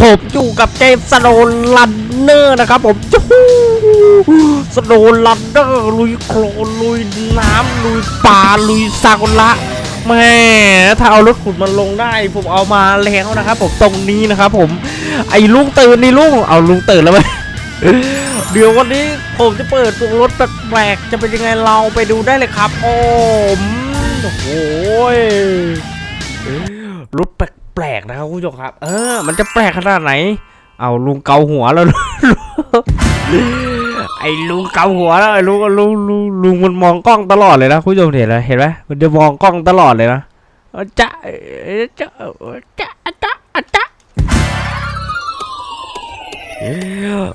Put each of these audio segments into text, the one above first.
ผมอยู่กับเจมส์สโนลันเนอร์นะครับผมจู๊สโนลันเนอร์ลุยโคลนลุยน้ำลุยป่าลุยซากุระแม่ถ้าเอารถขุดมันลงได้ ผมเอามาแล้วนะครับผมตรงนี้นะครับผมไอ้ลุงตื่นนี่ลุงเอาลุงตื่นแล้วไหมเดี๋ยววันนี้ผมจะเปิดตัวรถแปลกๆจะเป็นยังไงเราไปดูได้เลยครับผมโอ้โหรถแปลก ๆนะครับคุณผู้ชมครับ เออ มันจะแปลกขนาดไหน เอาลุงเกาหัวแล้วไอ้ลุงเกาหัวแล้วไอ้ลุงลุงลุงลุงมันมองกล้องตลอดเลยนะคุณผู้ชมเห็นไหมเห็นไหมมันจะมองกล้องตลอดเลยนะจะจะจะจะจะ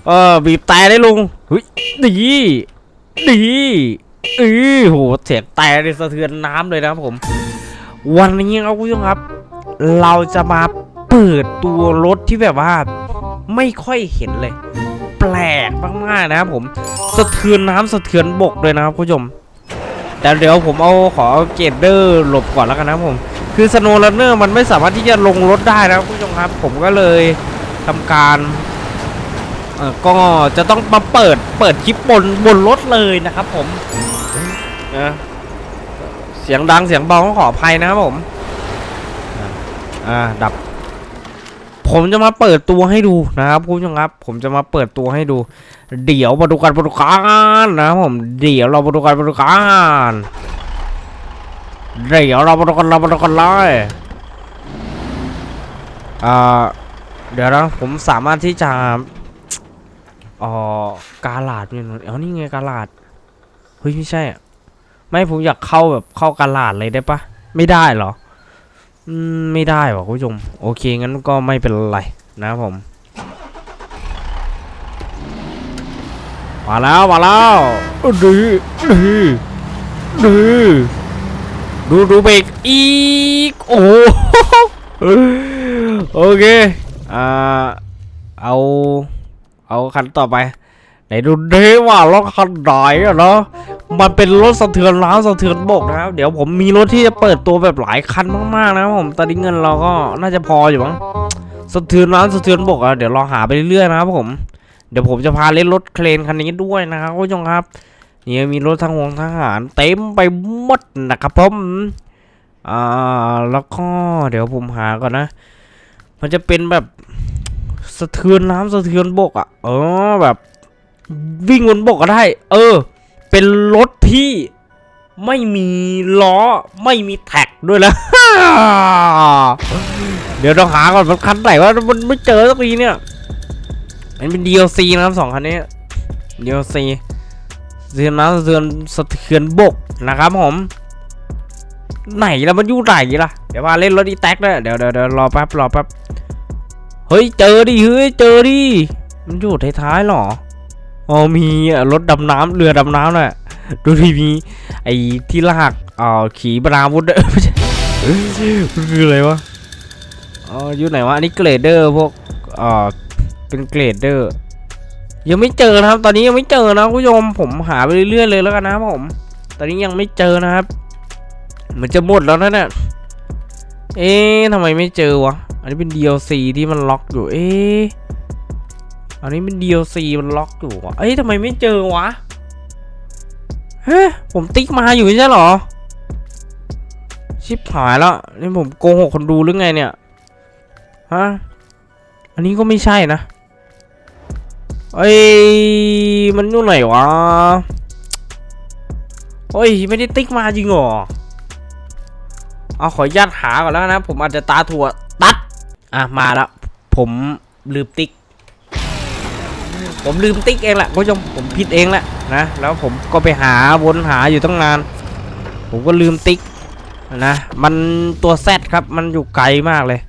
เออบีบแต่ได้ลุงเฮ้ยดีดีเออโหเสียงแต่ในสะเทือนน้ำเลยนะครับผม วันนี้ครับคุณผู้ชมครับ เราจะมาเปิดตัวรถที่แบบว่าไม่ค่อยเห็นเลย แปลกมากๆนะครับผมสะเทือนน้ำสะเทือนบกเลยนะครับคุณผู้ชมแต่เดี๋ยวผมเอาขอเอาเกรดเดอร์หลบก่อนแล้วกันนะผม คือสโนว์รันเนอร์มันไม่สามารถที่จะลงรถได้นะคุณผู้ชมครับ ผมก็เลยทำการเออก็จะต้องมาเปิดเปิดคลิปบนบนรถเลยนะครับผมนะเสียงดังเสียงเบาก็ขออภัยนะครับผม อ่าดับ ผมจะมาเปิดตัวให้ดูนะครับคุณผู้ชมครับ ผมจะมาเปิดตัวให้ดู เดี๋ยวมาดูกันมาดูกันนะผมเดี๋ยวเรามาดูกันมาดูกันเดี๋ยวเรามาดูกันเรามาดูกันเลยอ่าเดี๋ยวนะผมสามารถที่จะอ๋อกาลาดเนี่ยนะอ๋อนี่ไงกาลาดเฮ้ยไม่ใช่อะไม่ผมอยากเข้าแบบเข้ากาลาดเลยได้ปะไม่ได้เหรอ ไม่ได้ว่ะคุณผู้ชม โอเค งั้นก็ไม่เป็นไร นะผม มาแล้ว มาแล้วดีดีดีดูดูเบรกอีก โอ้โหโอเค อ่า เอา เอาคันต่อไป ไหนดูเด้ว่ารถคันไหนอะเนาะ มันเป็นรถสะเทือนน้ำสะเทือนบกนะครับ เดี๋ยวผมมีรถที่จะเปิดตัวแบบหลายคันมากๆนะครับผมตอนนี้เงินเราก็น่าจะพออยู่มั้งสะเทือนน้ำสะเทือนบกอะเดี๋ยวเราหาไปเรื่อยๆนะครับผมเดี๋ยวผมจะพาเล่นรถเครนคันนี้ด้วยนะครับคุณผู้ชมครับนี่มีรถทางวงทหารเต็มไปหมดนะครับผมอ่าแล้วก็เดี๋ยวผมหาก่อนนะ มันจะเป็นแบบสะเทือนน้ำสะเทือนบกอะเออแบบ วิ่งบนบกก็ได้ เออ เป็นรถที่ไม่มีล้อไม่มีแท็กด้วยแล้ว เดี๋ยวเราหาก่อนมันคันไหนว่ามันไม่เจอสักทีเนี่ย มันเป็น DLC นะครับสองคันนี้ DLC เทือนน้ำสะเทือนสะเทือนบกนะครับผม ไหนแล่ะมันอยู่ไหนล่ะ เดี๋ยวมาเล่นรถอีแท็กด้เดี๋ยวเดี๋ยวรอแป๊บรอแป๊บ เฮ้ยเจอดิเฮ้ยเจอดิ มันอยู่ท้ายๆหรอ อ๋อมีรถดำน้ำเรือดำน้ำน่ะดูทีมีไอ้ที่ลากอ่าขี่บราวุธไม่ใช่คืออะไรวะอ๋ออยู่ไหนวะอันนี้เกรดเดอร์พวกอ่าเป็นเกรดเดอร์ยังไม่เจอนะครับ ตอนนี้ยังไม่เจอนะคุณผู้ชมผมหาไปเรื่อยๆเลยแล้วกันนะผม ตอนนี้ยังไม่เจอนะครับ มันจะหมดแล้วนะเนี่ยเอ๊ะทำไมไม่เจอวะอันนี้เป็น DLC ที่มันล็อกอยู่เอ๊ะ อันนี้เป็น DLC มันล็อกอยู่วะเอ้ยทำไมไม่เจอวะ เฮ้ยผมติ๊กมาอยู่ใช่หรอ ชิบหายแล้ว นี่ผมโกหกคนดูหรือไงเนี่ย ฮะ อันนี้ก็ไม่ใช่นะ เอ้ย มันอยู่ไหนวะเฮ้ย ไม่ได้ติ๊กมาจริงหรอ เอาขออนุญาตหาก่อนแล้วนะ ผมอาจจะตาถั่วตัด อะ มาแล้ว ผมลืมติ๊ก ผมลืมติ๊กเองแหละคุณผู้ชมผมผิดเองแหละนะแล้วผมก็ไปหาวนหาอยู่ตั้งนาน ผมก็ลืมติ๊กนะมันตัวแซดครับมันอยู่ไกลมากเลย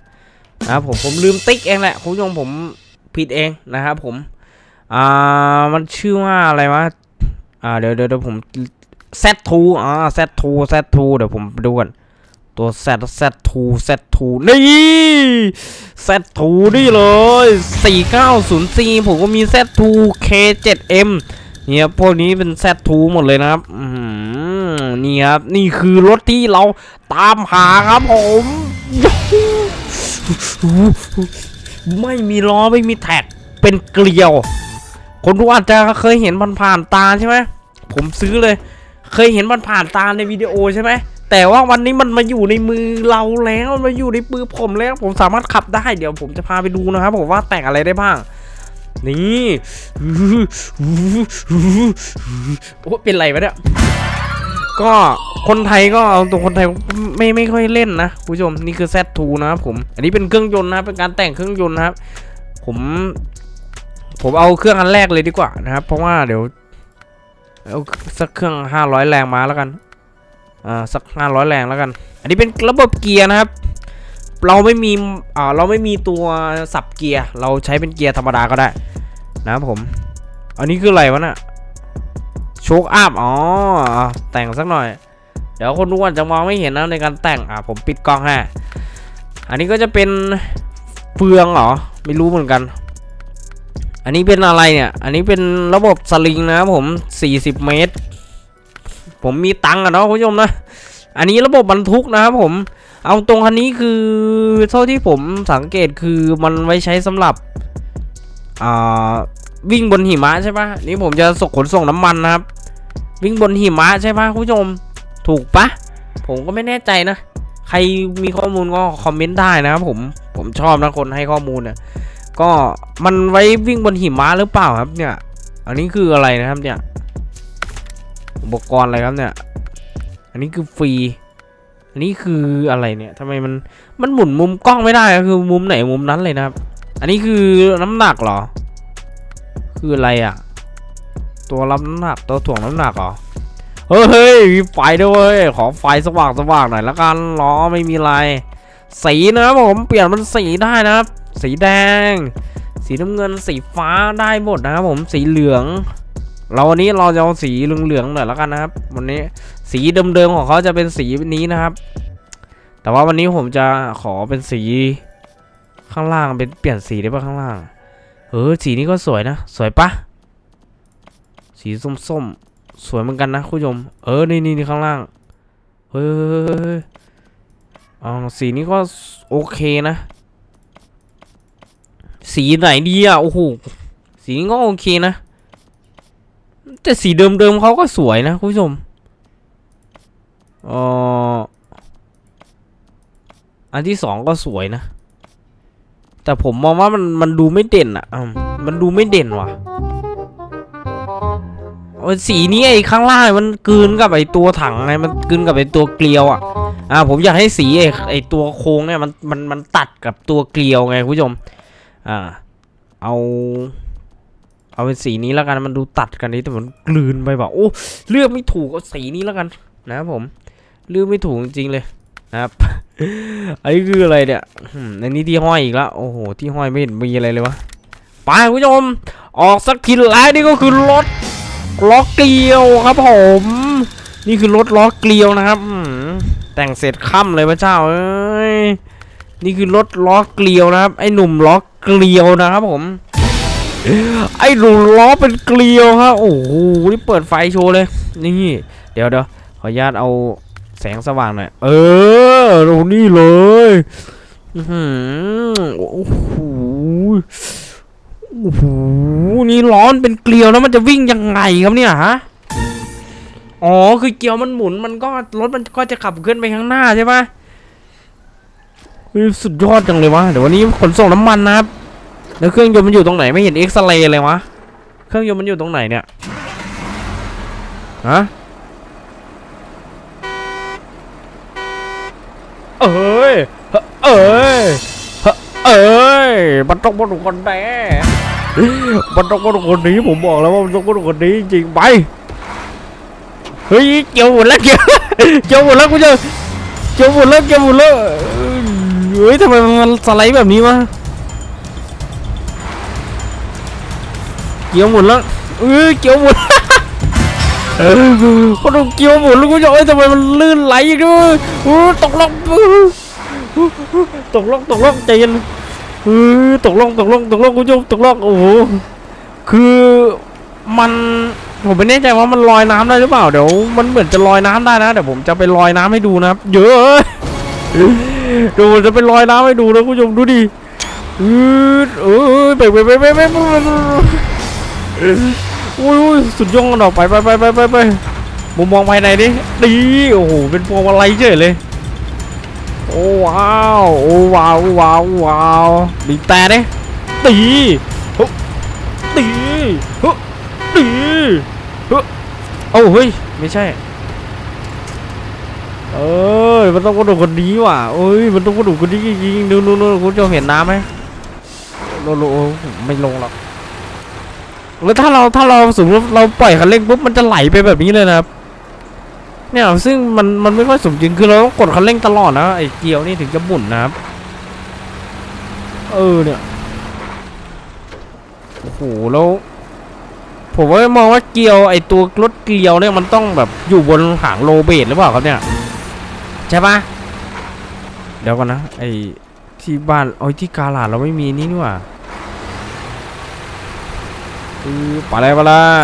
นะผมผมลืมติ๊กเองแหละคุณผู้ชมผมผิดเองนะครับผมอ่ามันชื่อว่าอะไรวะอ่าเดี๋ยวเดี๋ยวเดี๋ยวผม Z2 อ่า Z2 Z2 เดี๋ยวผมดูก่อน ตัว Z Z2 Z2 นี่ Z2 นี่เลย 4904 ผมก็มี Z2 K7M เนี่ยพวกนี้เป็น Z2 หมดเลยนะครับนี่ครับ นี่คือรถที่เราตามหาครับผม ไม่มีล้อ ไม่มีแท็ก เป็นเกลียว คนดูอาจจะเคยเห็นมันผ่านตาใช่ไหม ผมซื้อเลย เคยเห็นมันผ่านตาในวิดีโอใช่ไหม แต่ว่าวันนี้มันมาอยู่ในมือเราแล้วมันมาอยู่ในมือผมแล้ว ผมสามารถขับได้เดี๋ยวผมจะพาไปดูนะครับผมว่าแต่งอะไรได้บ้าง นี่โอ้เป็นไรวะเนี่ยก็คนไทยก็เอาตัวคนไทยไม่ไม่ค่อยเล่นนะคุณผู้ชมนี่คือ Z2 นะครับผม อันนี้เป็นเครื่องยนต์นะเป็นการแต่งเครื่องยนต์นะครับ ผมผมเอาเครื่องอันแรกเลยดีกว่านะครับ เพราะว่าเดี๋ยวเอาสักเครื่อง 500 แรงมาแล้วกัน อ่าสัก500แรงแล้วกัน อันนี้เป็นระบบเกียร์นะครับ เราไม่มีอ่าเราไม่มีตัวสับเกียร์ เราใช้เป็นเกียร์ธรรมดาก็ได้ นะครับผม อันนี้คืออะไรวะน่ะโชคอัพอ๋อ แต่งสักหน่อย เดี๋ยวคนดูอาจจะมองไม่เห็นนะในการแต่ง อะผมปิดกล้องให้อันนี้ก็จะเป็นเฟืองเหรอ ไม่รู้เหมือนกัน อันนี้เป็นอะไรเนี่ย อันนี้เป็นระบบสลิงนะครับผม 40 เมตร ผมมีตังค์อะเนาะคุณผู้ชมนะ อันนี้ระบบบรรทุกนะครับผม เอาตรงคันนี้คือเท่าที่ผมสังเกตคือมันไว้ใช้สำหรับอ่าวิ่งบนหิมะใช่ปะนี่ผมจะส่งขนส่งน้ำมันนะครับ วิ่งบนหิมะใช่ปะคุณผู้ชม ถูกปะผมก็ไม่แน่ใจนะ ใครมีข้อมูลก็คอมเมนต์ได้นะครับผม ผมชอบนะคนให้ข้อมูลเนี่ยก็มันไว้วิ่งบนหิมะหรือเปล่าครับเนี่ย อันนี้คืออะไรนะครับเนี่ย อุปกรณ์อะไรครับเนี่ย อันนี้คือฟรี อันนี้คืออะไรเนี่ยทำไมมันมันหมุนมุมกล้องไม่ได้คือมุมไหนมุมนั้นเลยนะครับ อันนี้คือน้ำหนักเหรอ คืออะไรอะ ตัวรับน้ำหนักตัวถ่วงน้ำหนักเหรอเฮ้ยเฮ้ยมีไฟด้วยขอไฟสว่างสว่างหน่อยละกันล้อไม่มีอะไรสีนะครับผมเปลี่ยนมันสีได้นะครับ สีแดง สีน้ำเงินสีฟ้าได้หมดนะครับผมสีเหลือง เราวันนี้เราจะเอาสีเหลืองๆหน่อยและกันนะครับ วันนี้สีเดิมๆของเขาจะเป็นสีนี้นะครับ แต่ว่าวันนี้ผมจะขอเป็นสีข้างล่างเป็นเปลี่ยนสีได้ปะข้างล่าง เออสีนี้ก็สวยนะ สวยปะสีส้มๆสวยเหมือนกันนะคุณผู้ชม เออนี่นี่นี่ข้างล่างเฮ้ยเฮ้ยเฮ้ยเฮ้ยอ๋อสีนี้ก็โอเคนะ สีไหนดีอะโอ้โหสีนี้ก็โอเคนะ แต่สีเดิมๆเขาก็สวยนะคุณผู้ชมอออันที่สองก็สวยนะ แต่ผมมองว่ามันมันดูไม่เด่นอะมันดูไม่เด่นว่ะสีนี้ไอ้ข้างล่างมันกืนกับไอ้ตัวถังไงมันกืนกับไอ้ตัวเกลียวอะอ่าผมอยากให้สีไอ้ไอ้ตัวโค้งเนี่ยมันมันมันตัดกับตัวเกลียวไงคุณผู้ชมอ่าเอา เอาเป็นสีนี้แล้วกันมันดูตัดกันนี่แต่มันกลืนไปแบบโอ้เลือกไม่ถูกเอาสีนี้แล้วกันนะครับผมเลือกไม่ถูกจริงๆเลยนะครับอันนี้คืออะไรเนี่ยอืมในนี้ที่ห้อยอีกแล้วโอ้โหที่ห้อยไม่เห็นมีอะไรเลยวะไปคุณผู้ชมออกสักทีแล้วนี่ก็คือรถล้อเกลียวครับผม นี่คือรถล้อเกลียวนะครับแต่งเสร็จค่ำเลยพระเจ้าเอ้ยนี่คือรถล้อเกลียวนะครับ ไอ้หนุ่มล้อเกลียวนะครับผม ไอ้หนุ่มล้อเป็นเกลียวครับโอ้โหนี่เปิดไฟโชว์เลย นี่ เดี๋ยวเดี๋ยวขออนุญาตเอาแสงสว่างหน่อย เออดูนี่เลยอื้อหือโอ้โหโอ้โห นี่ร้อนเป็นเกลียวแล้วมันจะวิ่งยังไงครับเนี่ยฮะ อ๋อ คือเกลียวมันหมุนมันก็รถมันก็จะขับเคลื่อนไปข้างหน้าใช่ปะเฮ้ยสุดยอดจังเลยวะ เดี๋ยววันนี้ขนส่งน้ำมันนะครับ แล้วเครื่องยนต์มันอยู่ตรงไหนไม่เห็นเอ็กซเรย์เลยวะ เครื่องยนต์มันอยู่ตรงไหนเนี่ย ฮะ เอ้ย เอ้ย เอ้ย มันต้องมาดูคนแน่มันต้องมาดูคนนี้ผมบอกแล้วว่ามันต้องมาดูคนนี้จริงไป เฮ้ยเกี่ยวหมดแล้วเกี่ยวเกี่ยวหมดแล้วกูจะเกี่ยวหมดแล้วเกี่ยวหมดแล้วเฮ้ยทำไมมันสไลด์แบบนี้วะ เกี่ยวหมดแล้วเอ้ยเกี่ยวหมดเออพอดูเกี่ยวหมดแล้วกูจะเอ้ยทำไมมันลื่นไหลอีกด้วยโอ้ตกลงตกลงตกลงใจเย็นเออตกลงตกลงตกลงกูจะตกลงโอ้โหคือมันผมไม่แน่ใจว่ามันลอยน้ำได้หรือเปล่าเดี๋ยวมันเหมือนจะลอยน้ำได้นะเดี๋ยวผมจะไปลอยน้ำให้ดูนะครับ เยอะดี๋ยวผมจะไปลอยน้ำให้ดูนะคุณผู้ชมดูดิอืดเออไปไปไปไปไป อ้ยโอ้ยสุดยอดออกไปไปไปไปไปไปมุมมองภายในดิดีโอ้โหเป็นพวงมาลัยเฉยเลยโอ้ว้าวโอ้ว้าวว้าวว้าวบีบแต่ดิตีฮึตีฮึตีฮึโอ้เฮ้ยไม่ใช่เอ้ยมันต้องกระโดดคนนี้ว่ะเอ้ยมันต้องกระโดดคนนี้จริงๆดูนู่นนู่นคุณผู้ชมเห็นน้ำไหมโลโลไม่ลงหรอก แล้วถ้าเราถ้าเราสมมติเราปล่อยคันเร่งปุ๊บมันจะไหลไปแบบนี้เลยนะครับเนี่ยซึ่งมันมันไม่ค่อยสมจริงคือเราต้องกดคันเร่งตลอดนะไอ้เกียวนี่ถึงจะหมุนนะครับ เออเนี่ยโอ้โหแล้วผมว่ามองว่าเกียวไอ้ตัวรถเกียวเนี่ยมันต้องแบบอยู่บนหางโลเบตหรือเปล่าครับเนี่ยใช่ปะเดี๋ยวก่อนนะไอ้ที่บ้านโอ้ยที่กาลาดเราไม่มีนี่นี่หว่า อือไปลยไปเลย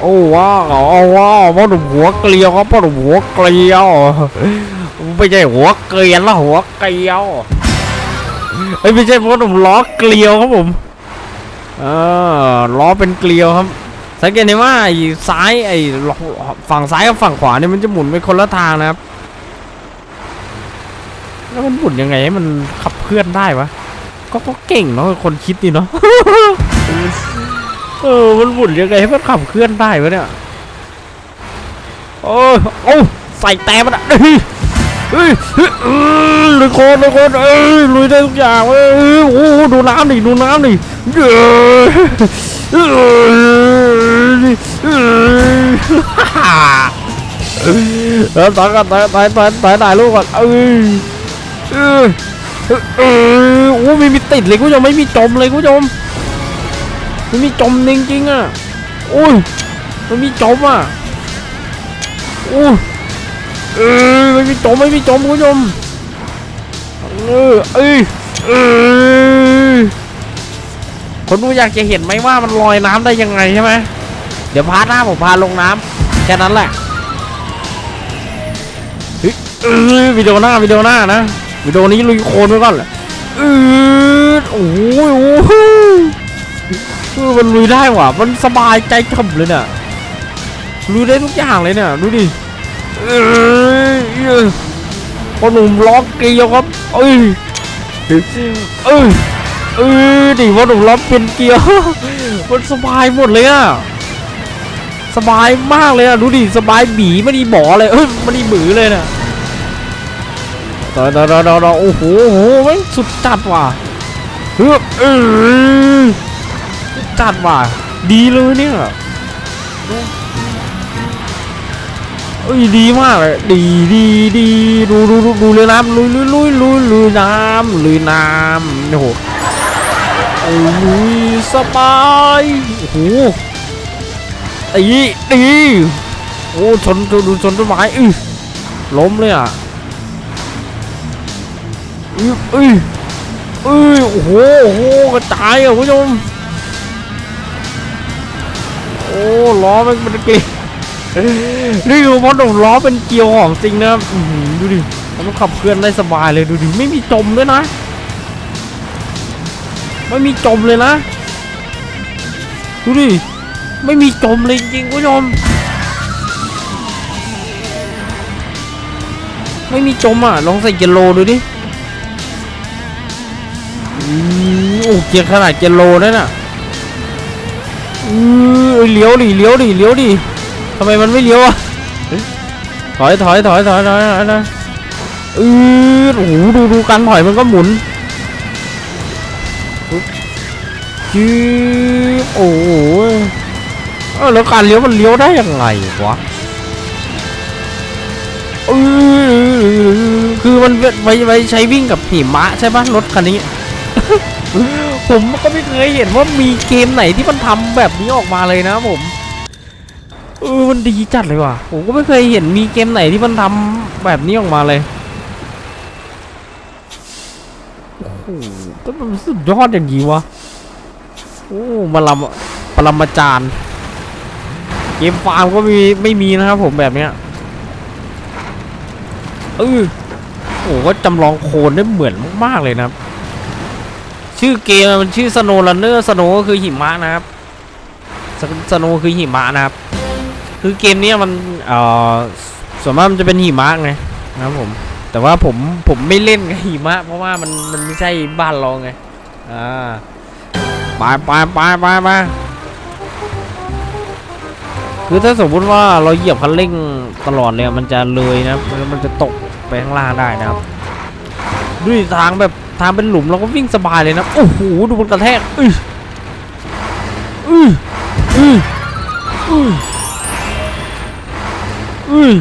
โอ้ว้าวโอ้ว้าวพ่อหนุ่มหัวเกลียวครับพ่อหนุ่มหัวเกลียวไม่ใช่หัวเกลียนล้วหัวเกลียวเอ้ยไม่ใช่พ่อหนุ่มล้อเกลียวครับผมเออล้อเป็นเกลียวครับสังเกตเห็นว่าไอ้ซ้ายไอ้ฝั่งซ้ายกับฝั่งขวาเนี่ยมันจะหมุนไปคนละทางนะครับ แล้วมันหมุนยังไงให้มันขับเคลื่อนได้วะ ก็ก็เก่งเนาะคนคิดนี่เนาะ เออ มันหมุนยังไงให้มันขับเคลื่อนได้วะเนี่ย โอ้โอ้ใส่แต่มันอะเฮ้ยเฮ้ยเฮ้ยเออลุยโคตรลุยโคตรเอ้ยลุยได้ทุกอย่างเว้ยเอ้ยโอ้โดูน้ำดิดูน้ำดิเอ้ยเอ้ยเอ้ยแล้วตอนกันตายตายตายตายตายลูกก่อนเอ้ย เอ้ยเอ้ยโอ้ไม่มีติดเลยคุณผู้ชมไม่มีจมเลยคุณผู้ชมไม่มีจมจริงๆอะโอ้ยมันมีจมอะโอ้ยเออไม่มีจมไม่มีจมคุณผู้ชมเออเอ้ยเออคนดูอยากจะเห็นไหมว่ามันลอยน้ำได้ยังไงใช่ไหมเดี๋ยวพาหน้าผมพาลงน้ำแค่นั้นแหละเฮ้ยวิดีโอหน้าวิดีโอหน้านะ วิดีโอนี้ลุยโคนไปก่อนเออโอ้ยโอ้ยมันลุยได้ว่ะ มันสบายใจฉ่ำเลยเนี่ยลุยได้ทุกอย่างเลยเนี่ย ดูดิเออพอหนุ่มล็อกเกลียวครับ เอ้ยเอ้ยเออดิพอหนุ่มล็อกเป็นเกลียว มันสบายหมดเลยอะสบายมากเลยอะดูดิ สบายบีไม่ดีบ่อเลย เอ้ยไม่ดีบือเลยนะ ต่อต่อต่อต่อโอ้โหโอ้โหแม่งสุดจัดว่ะเฮ้ยเออจัดว่ะดีเลยเนี่ยเอ้ยดีมากเลยดีดีดีดูดูดูดูเลยน้ำลุยลุยลุยลุยลุยน้ำลุยน้ำโอ้โหโอ้ยสบายโอ้โหตีตีโอ้ชนดูดูชนต้นไม้อือล้มเลยอะ อื้ออื้ออื้อโอ้โหโอ้โหกระจายอะคุณผู้ชมโอ้ล้อมันเป็นเกลียวนี่คือเพราะตรงล้อเป็นเกลียวของจริงนะดูดิมันขับเคลื่อนได้สบายเลยดูดิไม่มีจมด้วยนะไม่มีจมเลยนะดูดิไม่มีจมเลยจริงๆคุณผู้ชมไม่มีจมอะลองใส่เกยร์โลดูดิ อือโอ้เกียร์ขนาดเกยร์โลนั่นน่ะอือเลี้ยวดิเลี้ยวดิเลี้ยวดิทำไมมันไม่เลี้ยวอะถอยถอยถอยถอยถอยถอยนะอือโอ้โหดูดูการถอยมันก็หมุนจีบโอ้โหแล้วการเลี้ยวมันเลี้ยวได้ยังไงวะเออคือมันไว้ไว้ใช้วิ่งกับหิมะใช่ปะรถคันนี้ ผมก็ไม่เคยเห็นว่ามีเกมไหนที่มันทำแบบนี้ออกมาเลยนะผมเออมันดีจัดเลยว่ะ ผมก็ไม่เคยเห็นมีเกมไหนที่มันทำแบบนี้ออกมาเลยโอ้โหก็มันสุดยอดอย่างนี้วะโอ้มาลำปรมาจารย์เกมฟาร์มก็มีไม่มีนะครับผมแบบเนี้ยเออโอ้ก็จำลองโคลนได้เหมือนมากๆเลยนะครับ ชื่อเกมมันชื่อ Snow Runner Snow ก็คือหิมะนะครับสโนคือหิมะนะครับ คือเกมนี้มันเอ่อส่วนมากมันจะเป็นหิมะไงนะครับผม แต่ว่าผมผมไม่เล่นกับหิมะ เพราะว่ามันมันไม่ใช่บ้านเราไงอ่าไปไปไปไปไปคือถ้าสมมติว่าเราเหยียบคันเร่งตลอดเลยมันจะเลยนะครับแล้วมันจะตกไปข้างล่างได้นะครับ ด้วยทางแบบ ทางเป็นหลุมเราก็วิ่งสบายเลยนะ โอ้โห ดูมันกระแทกอื้ออืออืออืออือ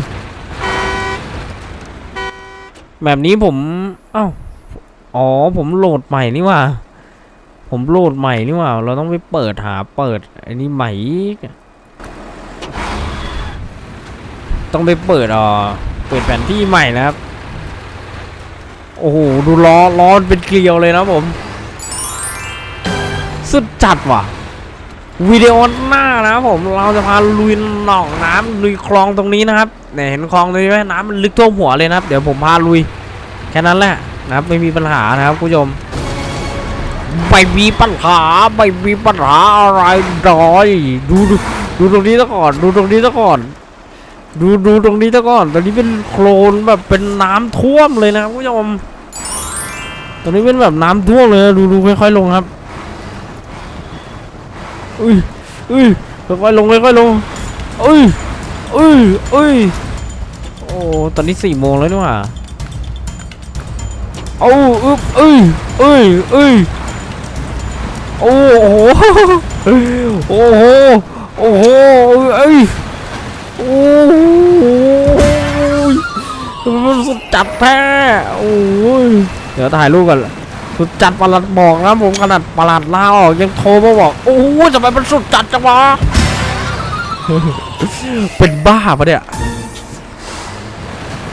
แบบนี้ผม เอ้า อ๋อ ผมโหลดใหม่นี่ว่า ผมโหลดใหม่นี่ว่า เราต้องไปเปิดหาเปิดอ้นี่ใหม่ ต้องไปเปิดอ่อเปิดแผนที่ใหม่นะครับ โอ้โห ดูล้อล้อนเป็นเกลียวเลยนะผม สุดจัดว่ะ วิดีโอหน้านะผม เราจะพาลุยหนองน้ำลุยคลองตรงนี้นะครับเนี่ยเห็นคลองตรงนี้ไหมน้ำมันลึกท่วมหัวเลยนะครับ เดี๋ยวผมพาลุย แค่นั้นแหละนะครับ ไม่มีปัญหานะครับคุณผู้ชมไม่มีปัญหาไม่มีปัญหาอะไรเลยดูดูดูตรงนี้ซะก่อน ดูตรงนี้ซะก่อน ดูดูตรงนี้ซะก่อน ตอนนี้เป็นโคลนแบบเป็นน้ำท่วมเลยนะครับคุณผู้ชม ตอนนี้เป็นแบบน้ำท่วมเลยนะดูดูค่อยๆลงครับอุ้ยอุ้ยค่อยๆลงค่อยๆลงอุ้ยอุ้ยอุ้ยโอ้ตอนนี้สี่โมงแล้วนี่หว่าเอาอึ๊บเอ้ยเอ้ยเอ้ยโอ้โหโอ้โหโอ้โหเอ้ยโอ้ยมันสุดจัดแท้โอ้ย ดี๋ยวถ่ายรูปกันสุดจัดประหลัดบอกนะผมขนาดประหลัดลาออกยังโทรมาบอกโอ้โหทำไมมันสุดจัดจังวะเป็นบ้าปะเนี่ย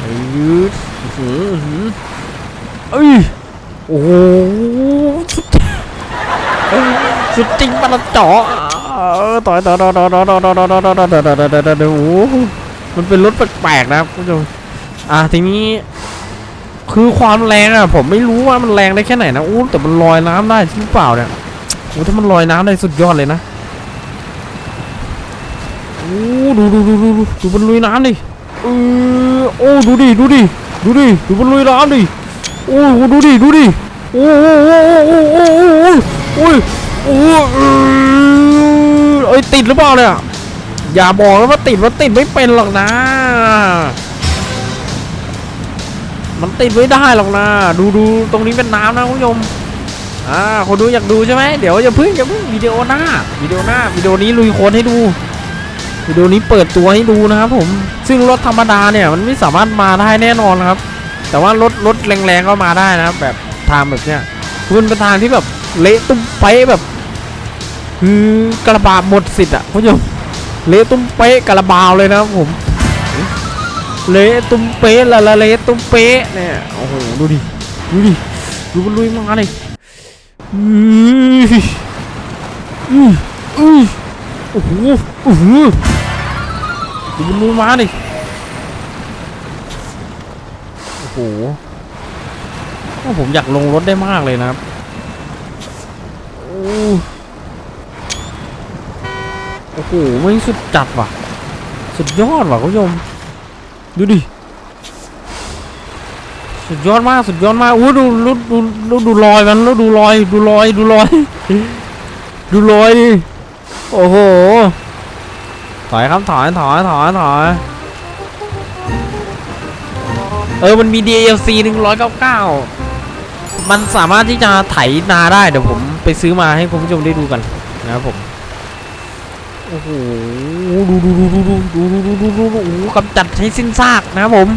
เอ้ยอื้อหืออื้อหือเอ้ยโอ้โหสุดเอ้ยสุดจริงประหลัดจ๋อเอยต่อต่อยต่อยต่อยต่อยต่อยต่อยต่อยต่อยต่อยต่อยต่อยต่อยต่อยต่อยต่อยต่อยโอ้โหมันเป็นรถแปลกๆนะครับคุณผู้ชมอะทีนี้ คือความแรงอะ ผมไม่รู้ว่ามันแรงได้แค่ไหนนะอู้แต่มันลอยน้ำได้จริงเปล่าเนี่ยโอ้ถ้ามันลอยน้ำได้สุดยอดเลยนะโอ้ดูดูดูดูดูมันลุยน้ำดิเออโอ้ดูดิดูดิดูดิดูมันลุยน้ำดิโอ้ดูดิดูดิโอ้โอ้โอ้โอ้โอ้โอ้โอ้โอ้ยติดหรือเปล่าเนี่ยอย่าบอกว่าติดว่าติดไม่เป็นหรอกนะ มันติดไม่ได้หรอกนะ ดูดูตรงนี้เป็นน้ำนะคุณผู้ชมอ่าคนดูอยากดูใช่ไหมเดี๋ยวอย่าพึ่งอย่าพึ่งวิดีโอหน้าวิดีโอหน้าวิดีโอนี้ลุยโคนให้ดูวิดีโอนี้เปิดตัวให้ดูนะครับผมซึ่งรถธรรมดาเนี่ยมันไม่สามารถมาได้แน่นอนครับ แต่ว่ารถรถแรงๆก็มาได้นะครับแบบทางแบบเนี้ยคือมันเป็นทางที่แบบเละตุ้มเป๊ะแบบคือกระบาหมดสิทธิ์อะคุณผู้ชมเละตุ้มเป๊ะกระบาเลยนะครับผม เละตุ้มเป๊ะละละเละตุ้มเป๊ะเนี่ยโอ้โหดูดิดูดิดูมันลุยมาเลยอืออืออือโอ้โหโอ้โหดูมันลุยมาดิโอ้โหโอ้ผมอยากลงรถได้มากเลยนะครับโอ้โหไม่สุดจัดว่ะ สุดยอดว่ะคุณผู้ชม ดูดิ สุดยอดมากสุดยอดมากอู้ดูดูดูดูดูรอยมันแล้วดูรอยดูรอยดูรอย ดูรอยดิโอ้โหถอยครับถอยถอยถอยถอยเออมันมี DLC หนึ่งร้อยเก้าเก้ามันสามารถที่จะไถนาได้ เดี๋ยวผมไปซื้อมาให้คุณผู้ชมได้ดูกันนะครับผม โอ้โหดูดูดูดูดูดูดูดูดูดูดูโอ้โหกำจัดให้สิ้นซากนะครับผม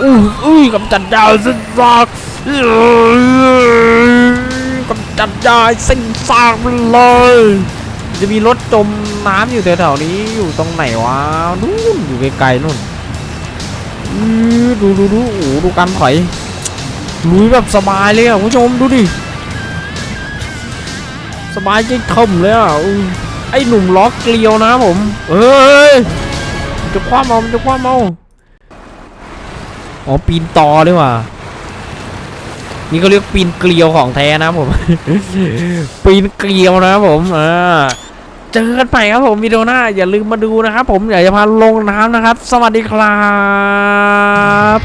อู้อุ้ยกำจัดยาสิ้นซากเอ้ยกำจัดยาให้สิ้นซากเลยจะมีรถจมน้ำอยู่แถวๆนี้อยู่ตรงไหนวะนู่นอยู่ไกลๆนู่นดูดูดูโอ้โหดูการถอยลุยแบบสบายเลยอะคุณผู้ชมดูดิสบายจริงทมเลยอะ ไอ้หนุ่มล้อกเกลียวนะผม เอ้ยจะคว้าเมามันจะคว้าเมาอ๋อปีนต่อด้วยว่ะนี่เขาเรียกปีนเกลียวของแท้นะผม ปีนเกลียวนะผมอ่าเจอกันใหม่ครับผมวิดีโอหน้าอย่าลืมมาดูนะครับผมอยากจะพาลงน้ำนะครับ สวัสดีครับ